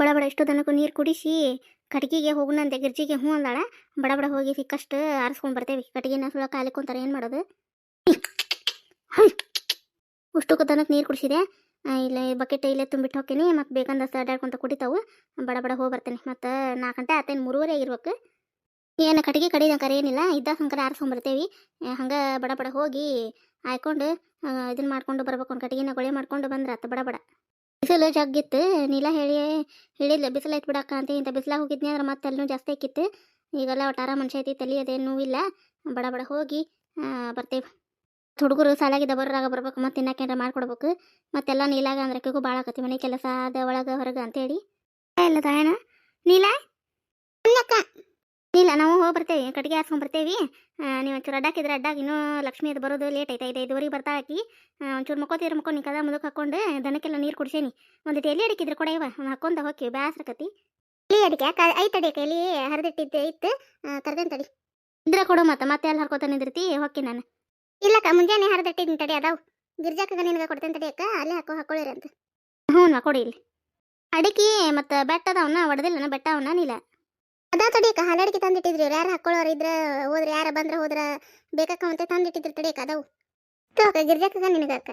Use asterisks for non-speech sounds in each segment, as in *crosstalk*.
ಬಡ ಬಡ ಎಷ್ಟು ದನಕ್ಕೂ ನೀರು ಕುಡಿಸಿ ಕಟ್ಗಿಗೆ ಹೋಗುಣಂತೆ ಗಿರ್ಜಿಗೆ ಹ್ಞೂ ಅಂದಾಳ. ಬಡ ಬಡ ಹೋಗಿ ಸಿಕ್ಕಷ್ಟು ಆರಿಸ್ಕೊಂಡು ಬರ್ತೇವೆ. ಕಟ್ಗಿನ ಸುಳ ಕಾಲಿ ಕುಂತಾರೆ ಏನು ಮಾಡೋದು? ಉಷ್ಟಕ್ಕೆ ದನಕ್ಕೆ ನೀರು ಕುಡಿಸಿದೆ. ಇಲ್ಲ ಬಕೆಟ್ ಇಲ್ಲೇ ತುಂಬಿಟ್ಟು ಹೋಗ್ತೀನಿ ಮತ್ತು ಬೇಕಂದಷ್ಟು ಅಡ್ಡಾಡ್ಕೊಂತ ಕುಡಿತಾವು. ಬಡ ಬಡ ಹೋಗಿ ಬರ್ತೇನೆ. ಮತ್ತು ನಾಲ್ಕು ಗಂಟೆ ಆತೇನು ಮೂರುವರೆ ಆಗಿರ್ಬೇಕು. ಏನು ಕಟ್ಟಿಗೆ ಕಡಿದಂಕರ ಏನಿಲ್ಲ. ಇದ್ದ ಸಂಕರ ಆರಿಸ್ಕೊಂಬರ್ತೇವೆ ಹಂಗೆ ಬಡ ಬಡ ಹೋಗಿ ಆಯ್ಕೊಂಡು ಇದನ್ನ ಮಾಡ್ಕೊಂಡು ಬರ್ಬೇಕು ಕಟ್ಟಿಗೆನ ಗೊಳೆ ಮಾಡ್ಕೊಂಡು ಬಂದ್ರೆ ಆತ ಬಡ ಬಡ. ಬಿಸಿಲು ಜಗ್ಗಿತ್ತು ನೀಲ ಹೇಳಿ ಹೇಳಿಲ್ಲ ಬಿಸಿಲು ಐತ್ ಬಿಡಕ್ಕ ಅಂತ, ಇಂಥ ಬಿಸಿಲಾಗ ಹೋಗಿದ್ನಿ ಅಂದ್ರೆ ಮತ್ತೆ ಅಲ್ಲೂ ಜಾಸ್ತಿ ಆಕಿತ್ತು. ಈಗೆಲ್ಲ ಒಟ್ಟಾರ ಮನುಷ್ಯ ಐತಿ, ತಲೆ ಅದೇನೂ ಇಲ್ಲ ಬಡ ಬಡ ಹೋಗಿ ಬರ್ತೇವೆ. ಹುಡುಗರು ಸಾಲಾಗಿ ದಬರಾಗ ಬರ್ಬೇಕು, ಮತ್ತೆ ತಿನ್ನಕೇನ್ರ ಮಾಡ್ಕೊಡ್ಬೇಕು. ಮತ್ತೆಲ್ಲ ನೀಲಾಗ ಅಂದ್ರೆ ಕೂ ಭಾಳ ಆಕತಿ, ಮನೆ ಕೆಲಸ ಅದ ಒಳಗೆ ಹೊರಗೆ ಅಂತೇಳಿ. ಇಲ್ಲ ತಾಯಣ ನೀಲ? ನೀಲ, ನಾವು ಹೋಗಿ ಬರ್ತೇವೆ, ಕಟ್ಟಿಗೆ ಹಾಸ್ಕೊಂಡ್ ಬರ್ತೇವಿ. ನೀವು ಒಂಚೂರು ಅಡ್ಡಾಕಿದ್ರೆ ಅಡ್ಡಾಗ, ಇನ್ನೂ ಲಕ್ಷ್ಮಿ ಅದು ಬರೋದು ಲೇಟ್ ಐತೆ ಐದು ಐದುವರೆಗೆ ಬರ್ತಾ ಹಾಕಿ ಒಂಚೂರು ಮಕ್ಕೋ ನೀ ಕದ ಮುಂದಕ್ಕೆ ಹಾಕೊಂಡು ದನಕ್ಕೆಲ್ಲ ನೀರು ಕುಡಿಸೇನಿ. ಒಂದು ಎಲೆ ಅಡಿಕಿದ್ರೆ ಕೂಡ ಇವ ಹೋಕಿ ಹೋಗಿ ಬ್ಯಾಸ್ರಕತಿ ಎಲೆ ಅಡಿಕೆ ಐತೆ ಅಡಿಕೆ ಎಲೆ ಹರಿದಿಟ್ಟಿದ್ದೆ, ಇತ್ತು. ಕರ್ದೇನ್ ತಡಿ. ಇಂದ್ರ ಕೊಡು ಮತ್ತೆ ಮತ್ತೆ ಅಲ್ಲಿ ಹರ್ಕೋತ ನಿಂದಿರ್ತಿ ಹೊಕ್ಕಿ ನಾನು. ಇಲ್ಲಕ್ಕ, ಮುಂಜಾನೆ ಹರಿದಿಟ್ಟಿದ್ದೀನಿ ತಡಿ ಅದಾವು. ಗಿರ್ಜಾಕ ನಿನಗೆ ಕೊಡ್ತೇನೆ ತಡಿ ಅಕ್ಕ, ಅಲ್ಲೇ ಹಾಕೋ ಅಂತ. ಹ್ಞೂ ನಾ ಕೊಡಿ ಇಲ್ಲಿ. ಅಡಿಕೆ ಮತ್ತು ಬೆಟ್ಟದವನ್ನ ಒಡೆದಿಲ್ಲ ಬೆಟ್ಟ ಅವನ್ನ ನೀಲ? ಅದ ತಡಿಯಕ್ಕ ಹಾಲಡಿಕೆ ತಂದಿಟ್ಟಿದ್ರಿ. ಯಾರು ಹಾಕೊಳ್ಳೋರು ಇದ್ರ, ಹೋದ್ರೆ, ಯಾರ ಬಂದ್ರ ಹೋದ್ರ ಬೇಕಾಕ ಅಂತ ತಂದಿಟ್ಟಿದ್ರಿ ತಡಿಯಕ ಅದಾವು. ತೋಕ ಗಿರ್ಜಾಕ ನಿನಗಕ್ಕ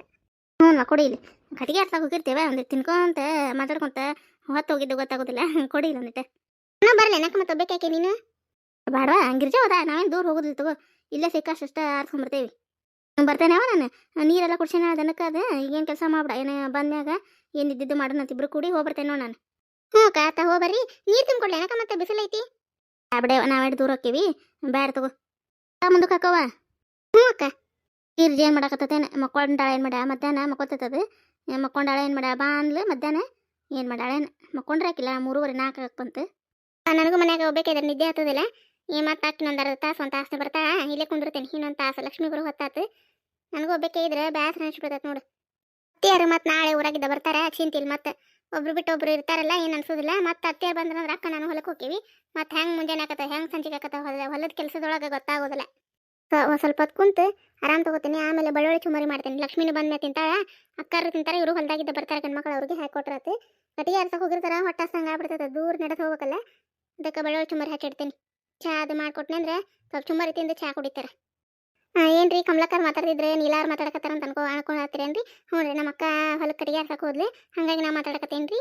ಹ್ಞೂ ಕೊಡಿ ಇಲ್ಲಿ. ಕಟ್ಟಿಗೆ ಆಡ್ಸಕ್ಕೆ ಹೋಗಿರ್ತೇವೆ ಅಂದ್ರೆ ತಿನ್ಕೊಂತ ಮಾತಾಡ್ಕೊಂತ ಹೊತ್ತು ಹೋಗಿದ್ದು ಗೊತ್ತಾಗೋದಿಲ್ಲ. *laughs* ಕೊಡಿ ಇಲ್ಲ ಒಂದಿಟ್ಟು ನಾ ಬರಲಿ, ನಕ್ಕ ಮತ್ತೆ ಬೇಕಾಕೆ ನೀನು? ಬಾಡವಾ, ಗಿರ್ಜಾ ಹೋದ, ನಾವೇನು ದೂರ ಹೋಗೋದಿಲ್ಲ ತಗೋ. ಇಲ್ಲೇ ಸಿಕ್ಕಷ್ಟು ಆರಿಸ್ಕೊಂಬರ್ತೇವೆ ಬರ್ತೇನೆವ ನಾನು. ನೀರೆಲ್ಲ ಕುಡ್ಸೇನ ದನಕ್ಕೆ ಅದ, ಈಗೇನು ಕೆಲಸ ಮಾಡ್ಬಿಡ. ಏನು ಬಂದಾಗ ಏನು ಇದ್ದಿದ್ದು ಮಾಡೋಣ ಇಬ್ರು ಕೂಡಿ ಹೋಗ್ಬರ್ತೇನೆ ನಾನು. ಹ್ಞೂ ಅಕ್ಕ ಆತ ಹೋಗ್ಬರ್ರಿ ನೀರು ತುಂಬಿಕೊಡ್ಲಿ ಏನಕ್ಕ ಮತ್ತೆ ಬಿಸಿಲೈತಿ ಬಿಡ ನಾವೇ ದೂರ ಹೋಕ್ಕೀವಿ. ಬ್ಯಾಡ ತಗೋ. ಆ, ಮುಂದಕ್ಕೆ ಹಾಕವ? ಹ್ಞೂ ಅಕ್ಕ ಗಿರ್ಜಿ ಏನು ಮಾಡಕತ್ತೇನೆ ಮಕ್ಕೊಂಡಾಳ ಏನು ಮಾಡ ಮಧ್ಯಾಹ್ನ ಮಕ್ಕೊತದ ಮಕ್ಕೊಂಡಾಳ ಏನು ಮಾಡ ಬಾ ಅಂದ್ಲು ಮಧ್ಯಾಹ್ನ. ಏನು ಮಾಡಾಳೇನು ಮಕ್ಕೊಂಡ್ರೆ ಹಾಕಿಲ್ಲ ಮೂರುವರೆ ನಾಲ್ಕು ಆ, ನನಗೂ ಮನ್ಯಾಗ ಹೋಗ್ಬೇಕಾದ್ರೆ ನಿದ್ದೆ ಆಗ್ತದಿಲ್ಲ ಏ ಮತ್ತೆ ಹಾಕಿ ಒಂದು ಅರ್ಧ ತಾಸು ಒಂದು ತಾಸು ಬರ್ತಾ. ಇಲ್ಲೇ ಕುಂದಿರ್ತೇನೆ ಇನ್ನೊಂದು ತಾಸು. ಲಕ್ಷ್ಮಿ ಗುರು ಹೊತ್ತಾತು. ನನಗೂ ಹೋಗ್ಬೇಕೇ ಇದ್ರೆ ಬ್ಯಾಸರ ಅನ್ಸ್ಬಿಡ್ತೈತೆ ನೋಡು. ಅತ್ತಿಯಾರು ಮತ್ತೆ ನಾಳೆ ಊರಾಗಿದ್ದ ಬರ್ತಾರೆ ಚಿಂತಿಲ್ಲ ಮತ್ತೆ. ಒಬ್ರು ಬಿಟ್ಟು ಒಬ್ರು ಇರ್ತಾರಲ್ಲ, ಏನು ಅನ್ಸೋದಿಲ್ಲ. ಮತ್ತೆ ಅತ್ತೆ ಬಂದ್ರೆ ಅಕ್ಕ ನಾನು ಹೊಲಕ್ಕೆ ಹೋಗ್ತೀವಿ ಮತ್ತೆ ಹೆಂಗೆ ಮುಂಜಾನೆ ಆಕತ್ತ, ಹೆಂಗೆ ಸಂಜೆಗೆ ಆಕತ್ತ ಹೊಲ, ಹೊಲದ ಕೆಲಸದೊಳಗೆ ಗೊತ್ತಾಗೋದಿಲ್ಲ. ಸ್ವಲ್ಪ ಹೊತ್ತು ಕುಂತು ಆರಾಮ್ ತಗೋತೀನಿ. ಆಮೇಲೆ ಬಳ್ಳೊಳಿ ಚುಮರಿ ಮಾಡ್ತೀನಿ. ಲಕ್ಷ್ಮಿನ ಬಂದ ತಿಂತಾಳ. ಅಕ್ಕರು ತಿಂತಾರೆ, ಇವರು ಹೊಲದಾಗಿದ್ದ ಬರ್ತಾರೆ ಗಂಡ್ಮಕ್ಳು ಅವ್ರಿಗೆ ಹಾಕೊಟ್ರತ್ತೆ ಕಟ್ಟಿಗೆ ಆರ್ಸಕ್ಕೆ ಹೋಗಿರ್ತಾರ, ಹೊಟ್ಟ ಸಂಗ ಆಗ್ಬಿಡ್ತೈತೆ, ದೂರ ನಡೆದು ಹೋಗ್ಬೇಕಲ್ಲ. ಅದಕ್ಕೆ ಬಳ್ಳೊಳಿ ಚುಮರಿ ಹಾಕಿಡ್ತೀನಿ ಚಾ ಅದು ಮಾಡ್ಕೊಟ್ನೆ ಅಂದ್ರೆ ಸ್ವಲ್ಪ ಚುಮರಿ ತಿಂದು ಚಾ ಕುಡಿತಾರೆ. ಏನ್ರಿ ಕಮಲಕ್ಕರ್ ಮಾತಾಡಿದ್ರೆ ನೀಲಾರ್ ಮಾತಾಡಕತ್ತಾರ ಅಂತ ಅನ್ಕೋ ಅನ್ಕೊಳತ್ತೀರೇನ್ರಿ? ಹ್ಞೂ ರೀ ನಮ್ಮ ಅಕ್ಕ ಹೊಲಕ್ಕೆ ಕಟ್ಟಿಗೆ ಹಾಕಕ್ಕೆ ಹೋದ್ಲಿ. ಹಾಗಾಗಿ ನಾ ಮಾತಾಡಕತ್ತೇನ್ರಿ.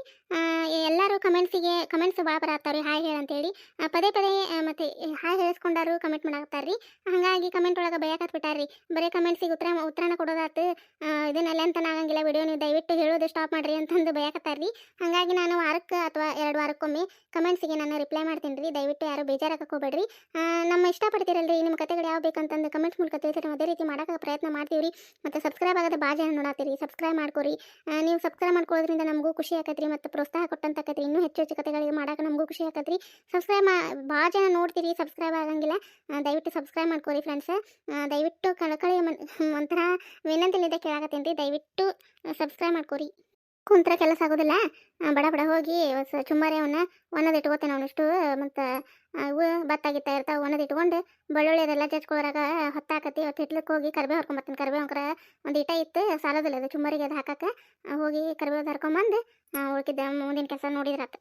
ಎಲ್ಲರೂ ಕಮೆಂಟ್ಸಿಗೆ ಕಮೆಂಟ್ಸ್ ಭಾಳ ಬರತ್ತಾವ್ರಿ ಹಾಯ್ ಹೇಳಿ ಅಂತೇಳಿ. ಪದೇ ಪದೇ ಮತ್ತೆ ಹಾಯ್ ಹೇಳಿಸ್ಕೊಂಡಾರು ಕಮೆಂಟ್ ಮಾಡಾಕತ್ತಾರ್ರಿ. ಹಾಗಾಗಿ ಕಮೆಂಟ್ ಒಳಗೆ ಬೈಯಾಕತ್ಬಿಟ್ಟಾರ್ರಿ ಬರೀ ಕಮೆಂಟ್ಸಿಗೆ ಉತ್ತರ ಉತ್ತರನ ಕೊಡೋದಾತು. ಇದನ್ನೆಲ್ಲ ಅಂತ ಆಗಂಗಿಲ್ಲ ವಿಡಿಯೋ ನೀವು ದಯವಿಟ್ಟು ಹೇಳೋದು ಸ್ಟಾಪ್ ಮಾಡ್ರಿ ಅಂತಂದು ಬಯಕತ್ತಾರ್ರಿ. ಹಂಗಾಗಿ ನಾನು ವಾರಕ್ಕೆ ಅಥವಾ ಎರಡು ವಾರಕ್ಕೊಮ್ಮೆ ಕಮೆಂಟ್ಸಿಗೆ ನಾನು ರಿಪ್ಲೈ ಮಾಡ್ತೀನಿ ರೀ ದಯವಿಟ್ಟು ಯಾರು ಬೇಜಾರಾಗಕ್ಕೆ ಹೋಗ್ಬೇಡ್ರಿ. ನಮ್ಮ ಇಷ್ಟಪಡ್ತೀರಲ್ರಿ ನಿಮ್ಮ ಕತೆಗಳು ಯಾವ ಬೇಕಂತಂದು ಕಮೆಂಟ್ಸ್ ಮೂಲಕ ತಿಳಿಸಿದ್ರೆ ಅದೇ ರೀತಿ ಮಾಡೋಕೆ ಪ್ರಯತ್ನ ಮಾಡ್ತೀವಿ ಮತ್ತು ಸಬ್ಸ್ಕ್ರೈಬ್ ಆಗೋದು ಭಾಳ ಜನ ಸಬ್ಸ್ಕ್ರೈಬ್ ಮಾಡ್ಕೊರಿ. ನೀವು ಸಬ್ಸ್ಕ್ರೈಬ್ ಮಾಡ್ಕೊಳ್ಳೋದ್ರಿಂದ ನಮಗೂ ಖುಷಿ ಆಕತ್ರಿ ಮತ್ತು ಪ್ರೋತ್ಸಾಹ ಕೊಟ್ಟಂತ ಕೊಟ್ಟಂತಾಕತ್ರಿ ಇನ್ನೂ ಹೆಚ್ಚು ಹೆಚ್ಚು ಕತೆಗಳಿಗೆ ಮಾಡೋಕೆ ನಮಗೂ ಖುಷಿ ಆಕತ್ರಿ. ಸಬ್ಸ್ಕ್ರೈಬ್ ಭಾಳ ಜನ ನೋಡ್ತೀರಿ. ಸಬ್ಸ್ಕ್ರೈಬ್ ಆಗಂಗಿಲ್ಲ. ದಯವಿಟ್ಟು ಸಬ್ಸ್ಕ್ರೈಬ್ ಮಾಡ್ಕೊರಿ ಫ್ರೆಂಡ್ಸ್ ದಯವಿಟ್ಟು ಕಳಕಳಿ ಒಂಥರ ವಿನಂತಿಲಿದೆ ಕೇಳಾಕತ್ತೀನಿ ರೀ ದಯವಿಟ್ಟು ಸಬ್ಸ್ಕ್ರೈಬ್ ಮಾಡ್ಕೊರಿ. ಕುಂತ್ರ ಕೆಲಸ ಆಗೋದಿಲ್ಲ. ಬಡ ಬಡ ಹೋಗಿ ಚುಮ್ಮರಿ ಅವನ್ನ ಒಣದ ಇಟ್ಕೋತೇನೆ ಅವನಿಷ್ಟು, ಮತ್ತು ಇವು ಭತ್ತ, ಗಿತ್ತ ಇರ್ತಾವೆ ಒಣದ ಇಟ್ಕೊಂಡು ಬೆಳ್ಳುಳ್ಳಿ ಅದೆಲ್ಲ ಜಜ್ಕೊಳಾಗ ಹೊತ್ತಾಕತಿ ಅವತ್ತು ಹಿಟ್ಲಕ್ಕೆ ಹೋಗಿ ಕರ್ಬೇವು ಹರ್ಕೊಂಬರ್ತೀನಿ ಕರ್ಬೇವು ಅಂಕರ ಒಂದು ಇಟ ಇತ್ತು, ಸಾಲೋದಿಲ್ಲ ಅದು ಚುಮ್ಮರಿಗೆ ಅದು ಹಾಕಕ್ಕೆ ಹೋಗಿ ಕರ್ಬೇವು ಹರ್ಕೊಂಬಂದು ಉಳ್ಕಿದ್ದೆ. ಮುಂದಿನ ಕೆಲಸ ನೋಡಿದ್ರಾತು.